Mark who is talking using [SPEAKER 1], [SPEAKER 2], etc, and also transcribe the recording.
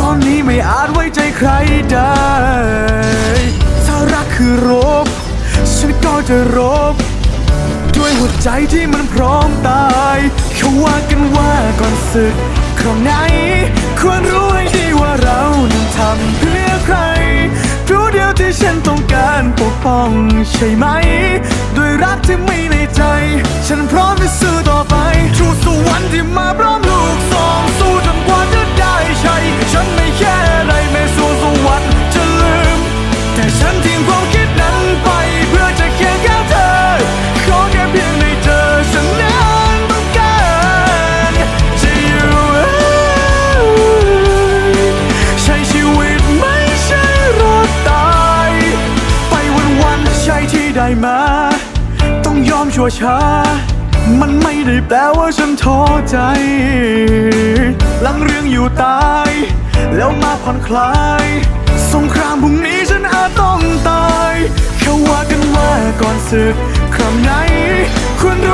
[SPEAKER 1] ตอนนี้ไม่อาจไว้ใจใครได้ถ้ารักคือรบ ฉันก็จะรบ ด้วยหัวใจที่มันพร้อมตายเขาว่ากันว่าก่อนศึกคราวไหน ควรรู้ให้ดีว่าเรานั้นทำเพื่อใครรู้เดียวที่ฉันต้องการปกป้องใช่ไหม ด้วยรักที่มีในใจ ฉันพร้อมจะสู้ต่อ ได้มาต้องยอมชั่วช้า มันไม่ได้แปลว่าฉันท้อใจหลังเรื่องอยู่ตาย แล้วมาผ่อนคลาย สงครามพรุ่งนี้ฉันอาจต้องตาย เขาว่ากันว่าก่อนศึกครั้งไหนควรรู้